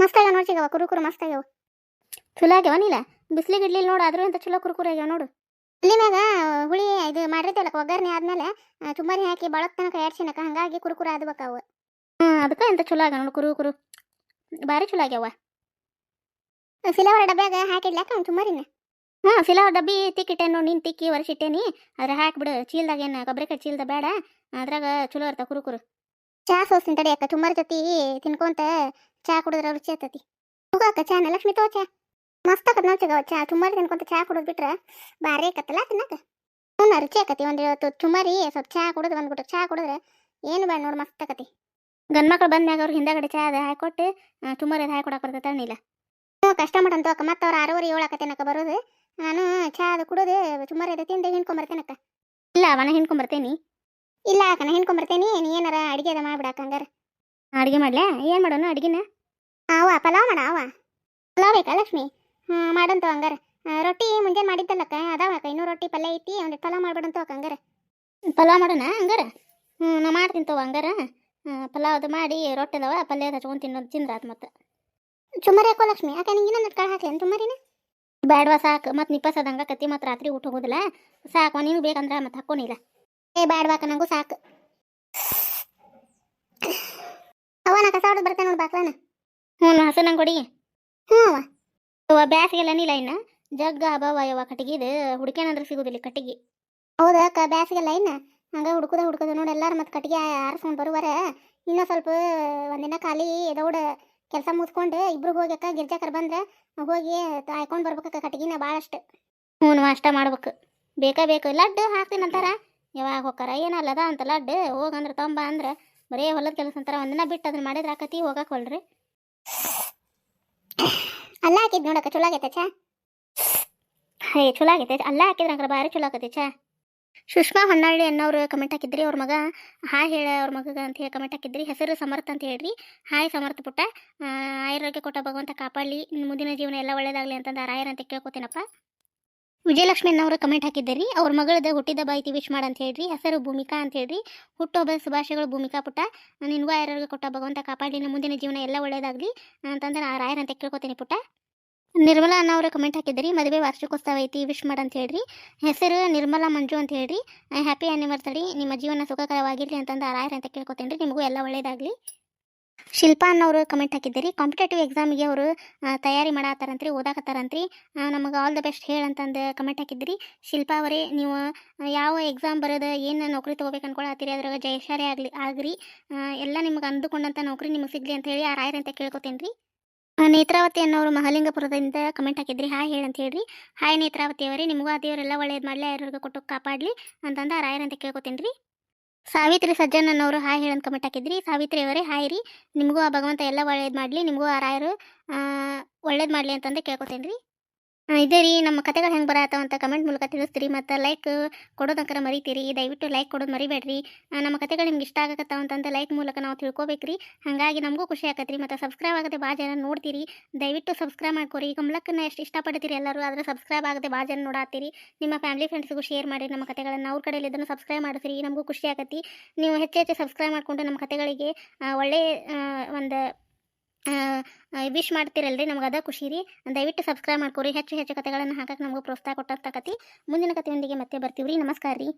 ಮಸ್ತ್ ಆಗ್ಯಾವ ನೋಡಿ ಚಿಗವ ಕುರು ಕುರು ಮಸ್ತ್ ಆಗ್ಯಾವ. ಚಲೋ ಆಗ್ಯಾವ ನೀಲ? ಬಿಸಿಲಿಗೆ ಇಡ್ಲಿಲ್ಲ ನೋಡು, ಆದ್ರೂ ಅಂತ ಚಲೋ ಕುರುಕುರು ಕುರು ಆಗ್ಯಾವ ನೋಡು. ಅಲ್ಲಿ ಹುಳಿ ಇದು ಮಾಡಿರ್ತೇವಲ್ಲ ಒಗ್ಗರಣೆ ಆದ್ಮೇಲೆ ಚುಮ್ಮರಿ ಹಾಕಿ ಬಳಕ್ ತನಕ ಎಡ್ಸಿನಕ ಹಂಗಾಗಿ ಕುರುಕುರು ಆದ್ಬೇಕು ಅವು. ಹಾಂ, ಅದಕ್ಕೆ ಅಂತ ಚಲೋ ಆಗ್ಯಾವ ನೋಡು ಕುರು ಕುರು ಭಾರಿ ಚಲೋ ಆಗ್ಯಾವ. ಸಿಲವರ ಡಬ್ಯಾಗ ಹಾಕಿಡ್ಲಾಕ ಅವ್ನು ಹಾಂ ಸಿಲವರ್ ಡಬ್ಬಿ ತಿಕ್ಕಿಟ್ಟೆ ನೋಡಿ, ನೀನು ತಿಕ್ಕಿ ವರ್ಷಿಟ್ಟೇನಿ ಅದ್ರ ಹಾಕ್ಬಿಡು ಚೀಲ್ದಾಗ ಏನು ಕೊಬ್ಬರಿಕಾಯಿ ಚೀಲ್ದ ಬೇಡ. ಅದ್ರಾಗ ಚಲೋ ಇರ್ತಾವ ಕುರು ಕುರು ಚಾ ಸೋಸ್ತೀನಿ ತಡಿ ಅಕ್ಕ ಜೊತೆ ತಿನ್ಕೊಂತ ಚಾ ಕುಡಿದ್ರೆ ರುಚಿ ಆಗ್ತತಿ ಚಾ ಚಾನ, ಲಕ್ಷ್ಮಿ ತೋ ಚಾ. ಮಸ್ತ್ ಆಕತ್ ನೋಡಿ ಚಾ ಚಾ ಚುಮ್ಮರಿ ತಿನ್ಕೊಂತ ಚಾ ಕುಡಿದ್ ಬಿಟ್ರೆ ಭಾರಿ ಆಕತ್ತಲ್ಲ ತಿನ್ನಕ. ಹ್ಞೂ, ರುಚಿ ಆಕತಿ ಒಂದು ಇವತ್ತು ಚುಮ್ಮರಿ ಸ್ವಲ್ಪ ಚಾ ಕುಡಿದು ಬಂದ್ಬಿಟ್ರೆ ಚಾ ಕುಡಿದ್ರೆ ಏನು ಬೇಡ ನೋಡಿ, ಮಸ್ತ್ ಆಕತಿ. ಗಂಡ್ಮಕ್ಳು ಬಂದ್ಮ್ಯಾಗ ಅವ್ರು ಹಿಂದಗಡೆ ಚಾ ಅದು ಹಾಕೊಟ್ಟು ಚುಮ್ಮರಿ ಅದು ಹಾಕೊಡಕ್ಕೆ ಬರ್ತೈತೆ ನೀಲ ಹ್ಞೂ, ಕಷ್ಟ ಮಾಡಂತ ಅಕ್ಕ, ಮತ್ತೆ ಅವ್ರು ಆರೂವರೆ ಏಳು ಬರೋದು. ನಾನು ಚಾ ಅದು ಕುಡಿದು ಚುಮ್ಮರಿ ಅದು ತಿಂದು ಹಿಂಡ್ಕೊಂಬರ್ತೇನಕ್ಕ. ಇಲ್ಲ ಅವನ ಹಿಂಡ್ಕೊಂಬರ್ತೇನಿ. ಇಲ್ಲ ಅಕ್ಕ ನಾ ಹಿಂಡ್ಕೊಂಬರ್ತೇನಿ ನೀ ಏನಾರ ಅಡಿಗೆ ಅದ ಮಾಡ್ಬಿಡಕ್ಕ ಹಂಗಾರ. ಅಡಿಗೆ ಮಾಡ್ಲಾ? ಏನು ಮಾಡೋಣ ಅಡಿಗೆನ? ಅವ ಪಲಾವ್ ಮಾಡ ಅವ ಪಲಾವ್ ಬೇಕಾ ಲಕ್ಷ್ಮಿ? ಹ್ಞೂ ಮಾಡಂತ ಹಂಗಾರ. ರೊಟ್ಟಿ ಮುಂಜಾನೆ ಮಾಡಿದ್ದಲ್ಲಕ್ಕ ಅದಾವ ಅಕ್ಕ ಇನ್ನೂ ರೊಟ್ಟಿ ಪಲ್ಯ ಐತಿ ಒಂದು ಪಲಾವ್ ಮಾಡ್ಬಿಡಂತ ಅಕ್ಕ ಹಂಗಾರ. ಪಲಾವ್ ಮಾಡೋಣ ಹಂಗಾರ? ಹ್ಞೂ ನಾ ಮಾಡ್ತೀನಿ ತಗೋ ಹಂಗಾರ. ಪಲಾವ್ ಅದು ಮಾಡಿ ರೊಟ್ಟಿ ಅದಾವ ಪಲ್ಯ ಹಚ್ಕೊಂಡು ತಿನ್ನೋದು ತಿಂದ್ರಾತ್ ಮತ್ತೆ. ಚುಮ್ಮರಿ ಹಾಕೋ ಲಕ್ಷ್ಮಿ? ಅಕ್ಕ ನಿಂಗೆ ಇನ್ನೊಂದು ಕಾಳು ಹಾಕ್ಲೇನು ಚುಮ್ಮರಿನ ಬ್ಯಾಡ್ವಾ ಸಾಕು. ಮತ್ತೆ ನಿಪ್ಪಸದಂಗ ಕತ್ತಿ ಮತ್ತೆ ರಾತ್ರಿ ಊಟ ಹೋಗೋದಿಲ್ಲ. ಸಾಕು ನಿನಗೆ ಬೇಕಂದ್ರೆ ಮತ್ತೆ ಹಾಕೋನಿಲ್ಲ ಏ ಬೇಡವಾಕ ನಂಗೂ ಸಾಕು. ಅವ ನಾ ಕಸ ಹೊಡೆದು ಬರ್ತೇನೆ ನೋಡಿ ಬಾಕ್ಲಾನ. ಹ್ಞೂ ಹಸು ನಂಗೆ ಕೊಡಿ ಹ್ಞೂ ಅವ ಅವ್ವ ಬ್ಯಾಸಿಗೆಲ್ಲ ನೀಲ ಇನ್ನ? ಜಗ್ಗ ಅಭಾವ ಯವ್ವ ಕಟ್ಟಿಗಿದು ಹುಡುಕೇನಂದ್ರೆ ಸಿಗುದಿಲ್ಲ ಕಟ್ಟಿಗೆ. ಹೌದಾ ಕ ಬ್ಯಾಸಿಗೆಲ್ಲ ಇನ್ನ? ಹಂಗ ಹುಡುಕುದ ಹುಡುಕುದ ನೋಡಿ ಎಲ್ಲಾರು ಮತ್ತೆ ಕಟ್ಟಿಗೆ ಆರಿಸ್ಕೊಂಡು ಬರುವಾರ. ಇನ್ನೂ ಸ್ವಲ್ಪ ಒಂದಿನ ಖಾಲಿ ದೌಡ ಕೆಲಸ ಮುಗಿಸ್ಕೊಂಡು ಇಬ್ರು ಹೋಗ್ಯಾಕ ಅಕ್ಕ ಗಿರ್ಜಾಕರ್ ಬಂದ್ರೆ ಹೋಗಿ ತಾಯ್ಕೊಂಡು ಬರ್ಬೇಕಕ್ಕ ಕಟ್ಗಿನ ಭಾಳಷ್ಟು ಹ್ಞೂ ಅಷ್ಟ ಮಾಡ್ಬೇಕು. ಬೇಕಾ ಬೇಕು ಲಡ್ಡು ಹಾಕ್ತೀನಿ ಅಂತಾರ. ಯಾವಾಗ ಹೋಗಾರ ಏನಲ್ಲದ ಅಂತ ಲಡ್ಡು ಹೋಗಂದ್ರೆ ತೊಂಬ ಅಂದ್ರೆ ಬರೀ ಹೊಲದ ಕೆಲಸ ಅಂತಾರ ಒಂದಿನ ಬಿಟ್ಟು ಅದನ್ನ ಮಾಡಿದ್ರೆ ಆಕತಿ ಹೋಗಕ್ಕೆ ಹೊಲ್ರಿ. ಅಲ್ಲ ಹಾಕಿದ್ ನೋಡಕ್ಕ, ಚಲೋ ಆಗೈತೆ ಚಾ? ಹೇ, ಚಲೋ ಆಗೈತೆ ಅಲ್ಲ ಹಾಕಿದ್ರೆ ಅಂಕರ ಭಾರಿ ಚಲೋ ಆಗತ್ತೆ ಚಾ. ಸುಷ್ಮಾ ಹೊನ್ನಾಳಿ ಅನ್ನೋರು ಕಮೆಂಟ್ ಹಾಕಿದ್ರಿ, ಅವ್ರ ಮಗ ಹಾಯ್ ಹೇಳ, ಅವ್ರ ಮಗಗ ಅಂತ ಹೇಳಿ ಕಮೆಂಟ್ ಹಾಕಿದ್ರಿ. ಹೆಸರು ಸಮರ್ಥ ಅಂತ ಹೇಳ್ರಿ. ಹಾಯ್ ಸಮರ್ಥ ಪುಟ್ಟ. ಆಯುರ್ವೇದ ಕೊಟ್ಟ ಭಗವಂತ ಕಾಪಾಡಲಿ. ಮುಂದಿನ ಜೀವನ ಎಲ್ಲ ಒಳ್ಳೇದಾಗಲಿ ಅಂತಂದು ರಾಯರ್ ಅಂತ ಕೇಳ್ಕೊತೇನಪ್ಪ. ವಿಜಯಲಕ್ಷ್ಮಿ ಅನ್ನೋರು ಕಮೆಂಟ್ ಹಾಕಿದ್ದೀರಿ ಅವ್ರ ಮಗಳದ ಹುಟ್ಟಿದ ಬಾಯಿತಿ ವಿಶ್ ಮಾಡ ಅಂತ ಹೇಳ್ರಿ. ಹೆಸರು ಭೂಮಿಕಾ ಅಂತ ಹೇಳ್ರಿ. ಹುಟ್ಟೊಬ್ಬ ಶುಭಾಶಯಗಳು ಭೂಮಿಕಾ ಪುಟ್ಟ. ನಿನ್ಗೂ ಆಯುರ್ವೇದ ಕೊಟ್ಟ ಭಗವಂತ ಕಾಪಾಡಲಿ. ಮುಂದಿನ ಜೀವನ ಎಲ್ಲ ಒಳ್ಳೇದಾಗಲಿ ಅಂತಂದ್ರೆ ಆ ರಾಯರ್ ಅಂತ ಕೇಳ್ಕೊತೀನಿ ಪುಟ್ಟ. ನಿರ್ಮಲಾ ಅನ್ನೋರು ಕಮೆಂಟ್ ಹಾಕಿದ್ರಿ ಮದುವೆ ವಾರ್ಷಿಕೋತ್ಸವ ಐತಿ ವಿಶ್ ಮಾಡ ಅಂತ ಹೇಳ್ರಿ. ಹೆಸರು ನಿರ್ಮಲಾ ಮಂಜು ಅಂತ ಹೇಳ್ರಿ. ಹ್ಯಾಪಿ ಆನಿವರ್ಸರಿ ನಿಮ್ಮ ಜೀವನ ಸುಖಕರವಾಗಿರಲಿ ಅಂತಂದು ಆರಾಯರ್ ರಾಯರ್ ಅಂತ ಕೇಳ್ಕೊತೇನೆ ರೀ ನಿಮಗೂ ಎಲ್ಲ ಒಳ್ಳೇದಾಗಲಿ. ಶಿಲ್ಪಾ ಅನ್ನೋರು ಕಮೆಂಟ್ ಹಾಕಿದ್ದೀರಿ. ಕಾಂಪಿಟೇಟಿವ್ ಎಕ್ಸಾಮಿಗೆ ಅವರು ತಯಾರಿ ಮಾಡತ್ತಾರಂತ್ರಿ ಓದಾಕತ್ತಾರಂತ್ರಿ. ನಮಗೆ ಆಲ್ ದ ಬೆಸ್ಟ್ ಹೇಳಂತಂದು ಕಮೆಂಟ್ ಹಾಕಿದ್ದೀರಿ. ಶಿಲ್ಪಾ ಅವರೇ, ನೀವು ಯಾವ ಎಕ್ಸಾಮ್ ಬರೋದು, ಏನು ನೌಕರಿ ತೊಗೋಬೇಕು ಅನ್ಕೊಳತ್ತೀರಿ ಅದ್ರಾಗ ಜಯಶಾಲಿ ಆಗಲಿ, ಆಗ್ರಿ. ಎಲ್ಲ ನಿಮ್ಗೆ ಅಂದುಕೊಂಡಂಥ ನೌಕರಿ ನಿಮಗೆ ಸಿಗಲಿ ಅಂತ ಹೇಳಿ ಆ ರಾಯರ್ ಅಂತ ಕೇಳ್ಕೊತೇನೆ ರೀ ನೇತ್ರಾವತಿ ಅನ್ನೋರು ಮಹಾಲಿಂಗಪುರದಿಂದ ಕಮೆಂಟ್ ಹಾಕಿದ್ರಿ. ಹಾಯ್ ಹೇಳಿ ಅಂತ ಹೇಳ್ರಿ. ಹಾಯ್ ನೇತ್ರಾವತಿ ಅವರೇ, ನಿಮಗೂ ಆ ದೇವರೆಲ್ಲ ಒಳ್ಳೇದು ಮಾಡಲಿ ಆಯುರ್ವೇದ ಕೊಟ್ಟು ಕಾಪಾಡಲಿ ಅಂತಂದು ಅಂತ ಕೇಳ್ಕೊತೀನಿ ರೀ ಸಾವಿತ್ರಿ ಸಜ್ಜನ್ ಅನ್ನೋರು ಹಾಯ್ ಹೇಳಂತ ಕಮೆಂಟ್ ಹಾಕಿದ್ರಿ. ಸಾವಿತ್ರಿ ಅವರೇ, ಹಾಯ್ ರೀ. ನಿಮಗೂ ಆ ಭಗವಂತ ಎಲ್ಲ ಒಳ್ಳೇದು ಮಾಡಲಿ, ನಿಮಗೂ ಆ ರಾಯರು ಒಳ್ಳೇದು ಮಾಡಲಿ ಅಂತಂದು ಕೇಳ್ಕೊತೀನಿ ರೀ ಇದೇ ರೀ. ನಮ್ಮ ಕತೆಗಳು ಹೆಂಗೆ ಬರತ್ತಾವ ಅಂತ ಕಮೆಂಟ್ ಮೂಲಕ ತಿಳಿಸ್ತೀರಿ ಮತ್ತು ಲೈಕ್ ಕೊಡೋದಂಕರ ಮರಿತೀರಿ. ದಯವಿಟ್ಟು ಲೈಕ್ ಕೊಡೋದು ಮರಿಬೇಡ್ರಿ. ನಮ್ಮ ಕತೆಗಳು ನಿಮ್ಗೆ ಇಷ್ಟ ಆಗತ್ತಾವ ಅಂತಂದು ಲೈಕ್ ಮೂಲಕ ನಾವು ತಿಳ್ಕೊಬೇಕ್ರಿ. ಹಾಗಾಗಿ ನಮಗೂ ಖುಷಿ ಆಗತ್ತೆ ರೀ ಮತ್ತು ಸಬ್ಸ್ಕ್ರೈಬ್ ಆಗದೆ ಭಾಳ ಜನ ನೋಡ್ತೀರಿ. ದಯವಿಟ್ಟು ಸಬ್ಸ್ಕ್ರೈಬ್ ಮಾಡ್ಕೊರಿ. ಕಮಲಕ್ಕನ್ನ ಎಷ್ಟು ಇಷ್ಟಪಡ್ತೀರಿ ಎಲ್ಲರೂ, ಆದರೆ ಸಬ್ಸ್ಕ್ರೈಬ್ ಆಗದೆ ಭಾಳ ಜನ ನೋಡಾತೀರಿ ನಿಮ್ಮ ಫ್ಯಾಮಿಲಿ ಫ್ರೆಂಡ್ಸ್ಗೂ ಶೇರ್ ಮಾಡಿ ನಮ್ಮ ಕತೆಗಳನ್ನು ಅವ್ರ ಕಡೆಯಲ್ಲಿ ಇದನ್ನು ಸಬ್ಸ್ಕ್ರೈಬ್ ಮಾಡಿಸ್ರಿ. ನಮಗೂ ಖುಷಿ ಆಗತ್ತಿ ನೀವು ಹೆಚ್ಚು ಹೆಚ್ಚು ಸಬ್ಸ್ಕ್ರೈಬ್ ಮಾಡಿಕೊಂಡು ನಮ್ಮ ಕತೆಗಳಿಗೆ ಒಳ್ಳೆಯ ಒಳ್ಳೆ ಒಂದು ವಿಶ್ ಮಾಡ್ತೀರಲ್ರಿ ನಮ್ಗೆ ಅದ ಖುಷಿ ರೀ. ದಯವಿಟ್ಟು ಸಬ್ಸ್ಕ್ರೈಬ್ ಮಾಡ್ಕೊರಿ. ಹೆಚ್ಚು ಹೆಚ್ಚು ಕಥೆಗಳನ್ನು ಹಾಕಕ್ಕೆ ನಮಗೂ ಪ್ರೋತ್ಸಾಹ ಕೊಟ್ಟಂತಾಕತಿ ಮುಂದಿನ ಕಥೆಯೊಂದಿಗೆ ಮತ್ತೆ ಬರ್ತೀವಿ ರೀ ನಮಸ್ಕಾರ ರೀ.